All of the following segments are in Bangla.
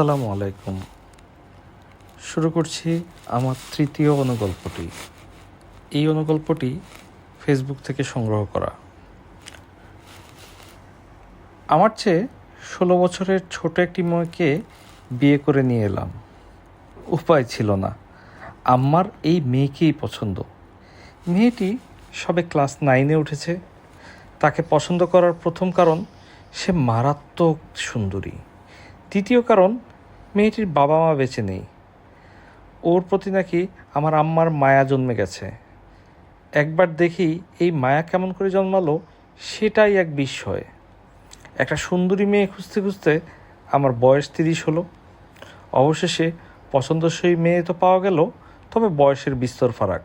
আসসালামু আলাইকুম। শুরু করছি আমার তৃতীয় অনুগল্পটি। এই অনুগল্পটি ফেসবুক থেকে সংগ্রহ করা। আমার চেয়ে ষোলো বছরের ছোট একটি মেয়েকে বিয়ে করে নিয়ে এলাম। উপায় ছিল না। আমার এই মেয়েকেই পছন্দ। মেয়েটি সবে ক্লাস নাইনে উঠেছে। তাকে পছন্দ করার প্রথম কারণ, সে মারাত্মক সুন্দরী। দ্বিতীয় কারণ মেয়েটির বাবা মা বেঁচে নেই। ওর প্রতি নাকি আমার আম্মার মায়া জন্মে গেছে। একবার দেখি এই মায়া কেমন করে জন্মালো, সেটাই এক বিস্ময়। একটা সুন্দরী মেয়ে খুঁজতে খুঁজতে আমার বয়স তিরিশ হলো। অবশেষে পছন্দসই মেয়ে তো পাওয়া গেল, তবে বয়সের বিস্তর ফারাক।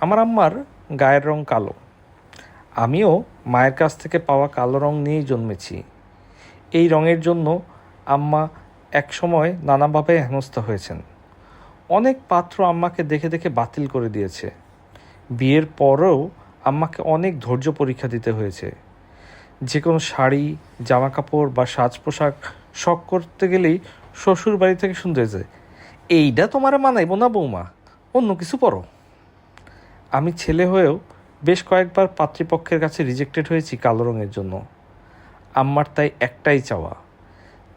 আমার আম্মার গায়ের রং কালো। আমিও মায়ের কাছ থেকে পাওয়া কালো রং নিয়েই জন্মেছি। এই রঙের জন্য আম্মা একসময় নানাভাবে হেনস্থা হয়েছেন। অনেক পাত্র আম্মাকে দেখে দেখে বাতিল করে দিয়েছে। বিয়ের পরেও আম্মাকে অনেক ধৈর্য পরীক্ষা দিতে হয়েছে। যে কোনো শাড়ি জামা কাপড় বা সাজ পোশাক শখ করতে গেলেই শ্বশুর বাড়ি থেকে শুনতে হয়েছে এইটা তোমার মানাইবো না বৌমা, অন্য কিছু পরো। আমি ছেলে হয়েও বেশ কয়েকবার পাত্রীপক্ষের কাছে রিজেক্টেড হয়েছি কালো রঙের জন্য। আম্মার তাই একটাই চাওয়া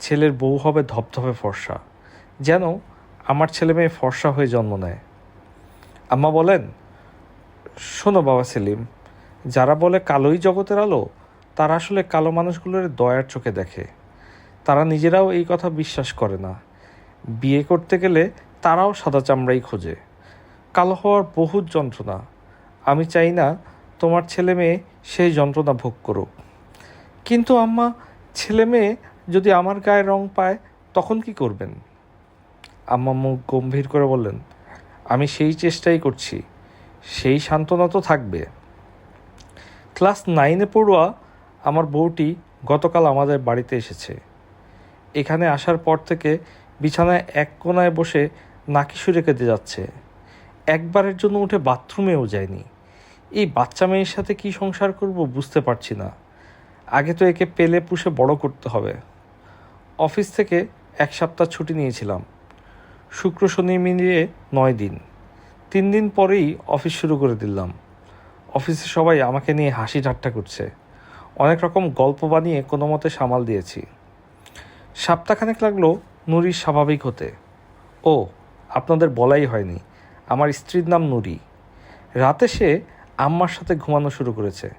ছেলের বউ হবে ধপধপে ফর্সা। যেন আমার ছেলে মেয়ে ফর্সা হয়ে জন্ম নেয়। আম্মা বলেন, শোনো বাবা সেলিম, যারা বলে কালোই জগতের আলো, তারা আসলে কালো মানুষগুলোর দয়ার চোখে দেখে। তারা নিজেরাও এই কথা বিশ্বাস করে না। বিয়ে করতে গেলে তারাও সাদা চামড়াই খোঁজে। কালো হওয়ার বহু যন্ত্রণা। আমি চাই না তোমার ছেলে মেয়ে সেই যন্ত্রণা ভোগ করুক। কিন্তু আম্মা, ছেলে মেয়ে যদি আমার গায়ে রং পায়, তখন কি করবেন? আম্মা মুখ গম্ভীর করে বললেন, আমি সেই চেষ্টাই করছি, সেই সান্ত্বনা তো থাকবে। ক্লাস নাইনে পড়ুয়া আমার বউটি গতকাল আমাদের বাড়িতে এসেছে। এখানে আসার পর থেকে বিছানায় এক কোনায় বসে নাকি সুরে কেঁদে যাচ্ছে। একবারের জন্য উঠে বাথরুমেও যায়নি। এই বাচ্চা মেয়ের সাথে কি সংসার করব বুঝতে পারছি না। আগে তো একে পেলে পুষে বড় করতে হবে। অফিস থেকে এক সপ্তাহ ছুটি নিয়েছিলাম। শুক্র, শনি মিলিয়ে নয় দিন। তিন দিন পরেই অফিস শুরু করে দিলাম। অফিসে সবাই আমাকে নিয়ে হাসি ঠাট্টা করছে। অনেক রকম গল্প বানিয়ে কোনো মতে সামাল দিয়েছি। সপ্তাহখানেক লাগল নুরির স্বাভাবিক হতে। ও, আপনাদের বলাই হয়নি। আমার স্ত্রীর নাম নুরি। রাতে সে আম্মার সাথে ঘুমানো শুরু করেছে।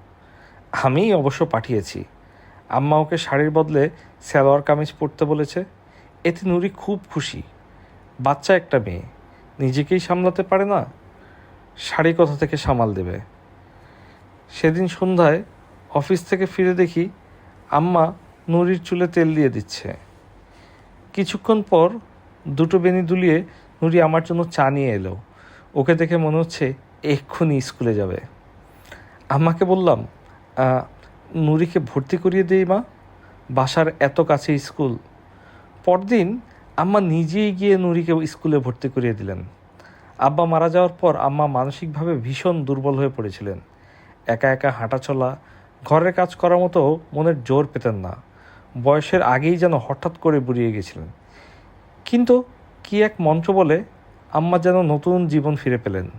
আমিই অবশ্য পাঠিয়েছি। আম্মা ওকে শাড়ির বদলে সালোয়ার কামিজ পরতে বলেছে। এতে নুরি খুব খুশি। বাচ্চা একটা মেয়ে। নিজেকেই সামলাতে পারে না শাড়ি কোথা থেকে সামাল দেবে? সেদিন সন্ধ্যায় অফিস থেকে ফিরে দেখি আম্মা নুরির চুলে তেল দিয়ে দিচ্ছে। কিছুক্ষণ পর দুটো বেনি দুলিয়ে নুরি আমার জন্য চা নিয়ে এলো। ওকে দেখে মনে হচ্ছে এক্ষুনি স্কুলে যাবে। আম্মাকে বললাম "আহ, নুরিকে ভর্তি করিয়ে দেই মা। বাসার এত কাছে স্কুল। পরদিন আম্মা নিজেই গিয়ে নুরিকে স্কুলে ভর্তি করিয়ে দিলেন। আব্বা মারা যাওয়ার পর আম্মা মানসিকভাবে ভীষণ দুর্বল হয়ে পড়েছিলেন। একা একা হাঁটা চলা, ঘরের কাজ করার মতো মনের জোর পেতেন না। বয়সের আগেই যেন হঠাৎ করে বুড়িয়ে গেছিলেন। কিন্তু কি এক মঞ্চ বলে, আম্মা যেন নতুন জীবন ফিরে পেলেন।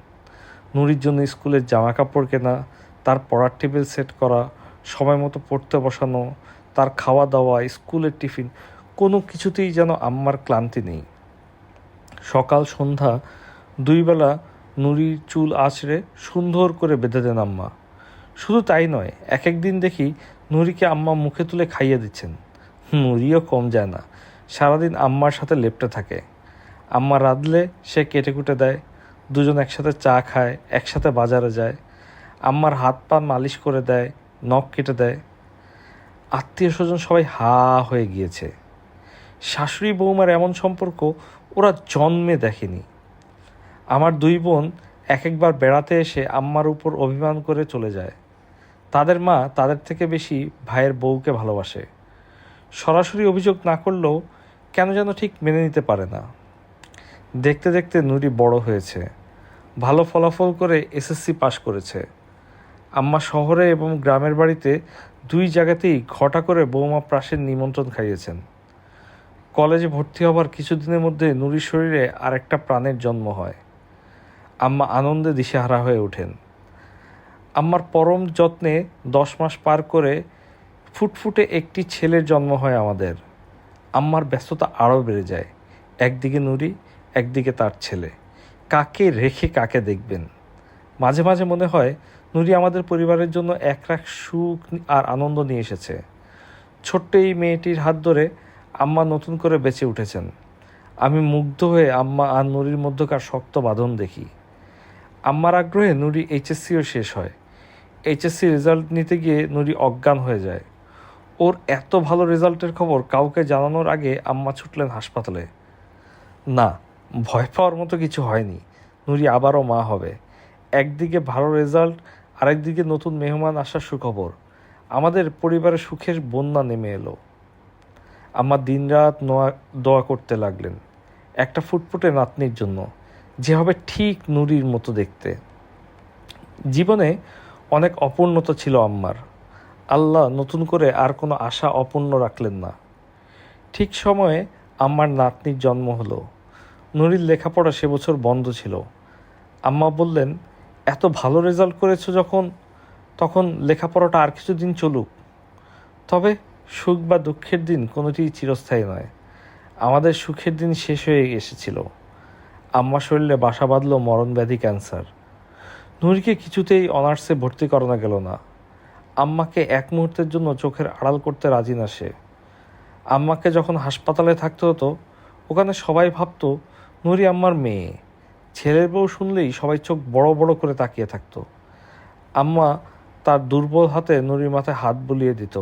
নুরির জন্য স্কুলের জামা কাপড় কেনা, তার পড়ার টেবিল সেট করা সময় মতো পড়তে বসানো, তার খাওয়া দাওয়া স্কুলের টিফিন, কোনো কিছুতেই যেন আম্মার ক্লান্তি নেই। সকাল, সন্ধ্যা, দুই বেলা নুরির চুল আঁচড়ে সুন্দর করে বেঁধে দেন আম্মা। শুধু তাই নয়, এক এক দিন দেখি নুরিকে আম্মা মুখে তুলে খাইয়ে দিচ্ছেন। নুরিও কম যায় না, সারাদিন আম্মার সাথে লেপটে থাকে। আম্মা রাঁধলে সে কেটে কুটে দেয়, দুজন একসাথে চা খায়, একসাথে বাজারে যায়। আম্মার হাত পা মালিশ করে দেয় নখ কেটে দেয়। আত্মীয় স্বজন সবাই হা হয়ে গিয়েছে। শাশুড়ি বৌমার এমন সম্পর্ক ওরা জন্মে দেখেনি। আমার দুই বোন এক একবার বেড়াতে এসে আম্মার উপর অভিমান করে চলে যায়। তাদের মা তাদের থেকে বেশি ভাইয়ের বউকে ভালোবাসে। সরাসরি অভিযোগ না করলেও কেন যেন ঠিক মেনে নিতে পারে না। দেখতে দেখতে নুরি বড় হয়েছে। ভালো ফলাফল করে এসএসসি পাশ করেছে। আম্মা শহরে এবং গ্রামের বাড়িতে দুই জায়গাতেই ঘটা করে বৌমা প্রাসের নিমন্ত্রণ খাইয়েছেন। কলেজে ভর্তি হবার কিছুদিনের মধ্যে নুরির শরীরে আরেকটা প্রাণের জন্ম হয়। আম্মা আনন্দে দিশেহারা হয়ে ওঠেন। আম্মার পরম যত্নে দশ মাস পার করে ফুটফুটে একটি ছেলের জন্ম হয় আমাদের। আম্মার ব্যস্ততা আরও বেড়ে যায়। একদিকে নুরি, একদিকে তার ছেলে। কাকে রেখে কাকে দেখবেন? মাঝে মাঝে মনে হয় নুরি আমাদের পরিবারের জন্য এক একরাক সুখ আর আনন্দ নিয়ে এসেছে। ছোট্ট এই মেয়েটির হাত ধরে আম্মা নতুন করে বেঁচে উঠেছেন। আমি মুগ্ধ হয়ে আম্মা আর নুরির মধ্যকার শক্ত বাঁধন দেখি। আম্মার আগ্রহে নুরি এইচএসসিও শেষ হয়। এইচএসসি রেজাল্ট নিতে গিয়ে নুরি অজ্ঞান হয়ে যায়। ওর এত ভালো রেজাল্টের খবর কাউকে জানানোর আগে আম্মা ছুটলেন হাসপাতালে। না, ভয় পাওয়ার মতো কিছু হয়নি। নুরি আবারও মা হবে। একদিকে ভালো রেজাল্ট আরেকদিকে নতুন মেহমান আসার সুখবর। আমাদের পরিবারে সুখের বন্যা নেমে এলো। আমার দিনরাত নোয়া, দোয়া করতে লাগলেন। একটা ফুটফুটে নাতনির জন্য যে হবে ঠিক নুরির মতো দেখতে। জীবনে অনেক অপূর্ণতা ছিল আম্মার। আল্লাহ নতুন করে আর কোনো আশা অপূর্ণ রাখলেন না। ঠিক সময়ে আম্মার নাতনির জন্ম হলো। নুরির লেখাপড়া সে বছর বন্ধ ছিল। আম্মা বললেন এত ভালো রেজাল্ট করেছ যখন, তখন লেখাপড়াটা আর কিছুদিন চলুক। তবে সুখ বা দুঃখের দিন কোনোটিই চিরস্থায়ী নয়। আমাদের সুখের দিন শেষ হয়ে এসেছিল। আম্মা শরীরে বাসা বাঁধল মরণব্যাধি ক্যান্সার নুরিকে কিছুতেই অনার্সে ভর্তি করানো গেল না। আম্মাকে এক মুহূর্তের জন্য চোখের আড়াল করতে রাজি না সে। আম্মাকে যখন হাসপাতালে থাকতে হতো, ওখানে সবাই ভাবতো নুরি আম্মার মেয়ে। ছেলের বউ শুনলেই সবাই চোখ বড় বড় করে তাকিয়ে থাকতো। আম্মা তার দুর্বল হাতে নুরির মাথায় হাত বুলিয়ে দিত।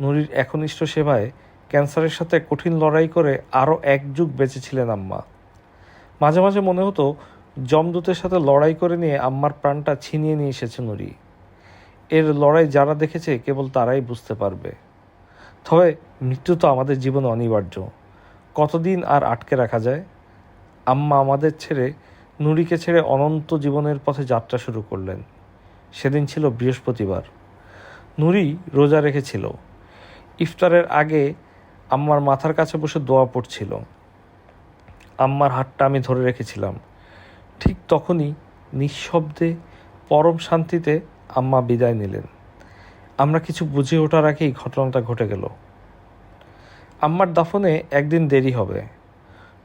নুরির একনিষ্ঠ সেবায় ক্যান্সারের সাথে কঠিন লড়াই করে আরও এক যুগ বেঁচেছিলেন আম্মা। মাঝে মাঝে মনে হতো জমদূতের সাথে লড়াই করে নিয়ে আম্মার প্রাণটা ছিনিয়ে নিয়ে এসেছে নুরি। এর লড়াই যারা দেখেছে কেবল তারাই বুঝতে পারবে। তবে মৃত্যু তো আমাদের জীবনে অনিবার্য। কতদিন আর আটকে রাখা যায়? আম্মা আমাদের ছেড়ে নুরিকে ছেড়ে অনন্ত জীবনের পথে যাত্রা শুরু করলেন। সেদিন ছিল বৃহস্পতিবার। নুরি রোজা রেখেছিল। ইফতারের আগে আম্মার মাথার কাছে বসে দোয়া পড়ছিল। আম্মার হাতটা আমি ধরে রেখেছিলাম। ঠিক তখনই নিঃশব্দে, পরম শান্তিতে আম্মা বিদায় নিলেন। আমরা কিছু বুঝে ওঠার আগেই ঘটনাটা ঘটে গেল। আম্মার দাফনে একদিন দেরি হবে।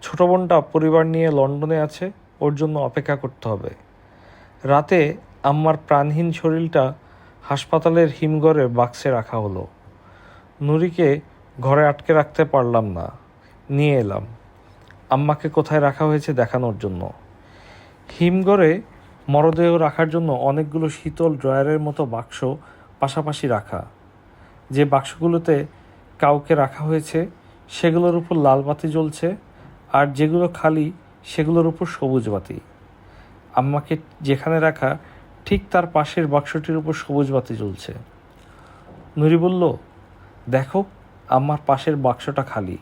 ছোট বোনটা পরিবার নিয়ে লন্ডনে আছে, ওর জন্য অপেক্ষা করতে হবে। রাতে আম্মার প্রাণহীন শরীরটা হাসপাতালের হিমঘরে বাক্সে রাখা হলো। নুরিকে ঘরে আটকে রাখতে পারলাম না। নিয়ে এলাম। আম্মাকে কোথায় রাখা হয়েছে দেখানোর জন্য। হিমঘরে মরদেহ রাখার জন্য অনেকগুলো শীতল ড্রয়ারের মতো বাক্স পাশাপাশি রাখা। যে বাক্সগুলোতে কাউকে রাখা হয়েছে, সেগুলোর উপর লাল বাতি জ্বলছে আর যেগুলো খালি, সেগুলোর উপর সবুজ বাতি। আম্মাকে যেখানে রাখা, ঠিক তার পাশের বাক্সটির উপর সবুজ বাতি জ্বলছে। নুরি বলল, দেখো, আমার পাশের বাক্সটা খালি।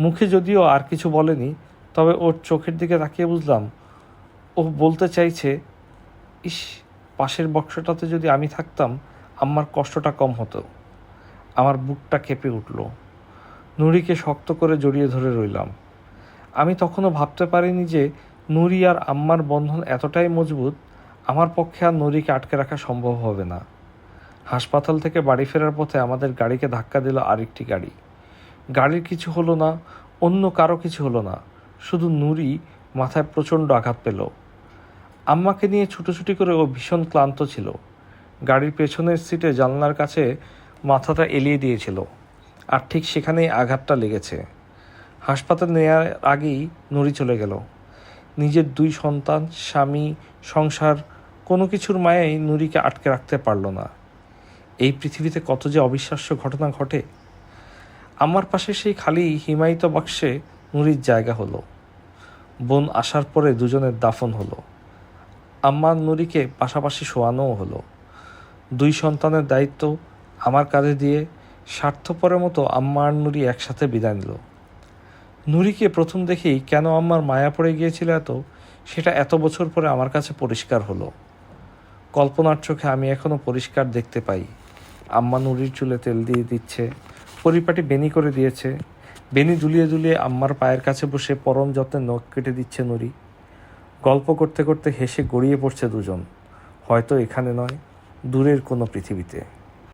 মুখে যদিও আর কিছু বলেনি, তবে ওর চোখের দিকে তাকিয়ে বুঝলাম। ও বলতে চাইছে, ইস, পাশের বক্সটাতে যদি আমি থাকতাম, আমার কষ্টটা কম হতো। আমার বুকটা কেঁপে উঠল। নুরিকে শক্ত করে জড়িয়ে ধরে রইলাম। আমি তখনও ভাবতে পারিনি যে নুরি আর আম্মার বন্ধন এতটাই মজবুত, আমার পক্ষে আর নুরিকে আটকে রাখা সম্ভব হবে না। হাসপাতাল থেকে বাড়ি ফেরার পথে আমাদের গাড়িকে ধাক্কা দিল আরেকটি গাড়ি। গাড়ির কিছু হলো না, অন্য কারও কিছু হলো না, শুধু নুরি মাথায় প্রচণ্ড আঘাত পেল। আম্মাকে নিয়ে ছুটোছুটি করে ও ভীষণ ক্লান্ত ছিল। গাড়ির পেছনের সিটে জানলার কাছে মাথাটা এলিয়ে দিয়েছিল, আর ঠিক সেখানেই আঘাতটা লেগেছে। হাসপাতাল নেওয়ার আগেই নুরি চলে গেল। নিজের দুই সন্তান, স্বামী, সংসার, কোনো কিছুর মায়েই নুরিকে আটকে রাখতে পারল না। এই পৃথিবীতে কত যে অবিশ্বাস্য ঘটনা ঘটে। আমার পাশে সেই খালি হিমায়িত বাক্সে নুরির জায়গা হলো। বোন আসার পরে দুজনের দাফন হলো। আম্মার নুরিকে পাশাপাশি শোয়ানোও হলো। দুই সন্তানের দায়িত্ব আমার কাঁধে দিয়ে স্বার্থপরের মতো আম্মা আর নুরি একসাথে বিদায় নিল। নুরিকে প্রথম দেখেই কেন আম্মার মায়া পড়ে গিয়েছিল এত, সেটা এত বছর পরে আমার কাছে পরিষ্কার হলো। কল্পনার চোখে আমি এখনও পরিষ্কার দেখতে পাই। আম্মা নুরির চুলে তেল দিয়ে দিচ্ছে, পরিপাটি বেনি করে দিয়েছে। বেনি দুলিয়ে দুলিয়ে আম্মার পায়ের কাছে বসে পরম যত্নে নখ কেটে দিচ্ছে নুরি। গল্প করতে করতে হেসে গড়িয়ে পড়ছে দুজন, হয়তো এখানে নয়, দূরের কোনো পৃথিবীতে।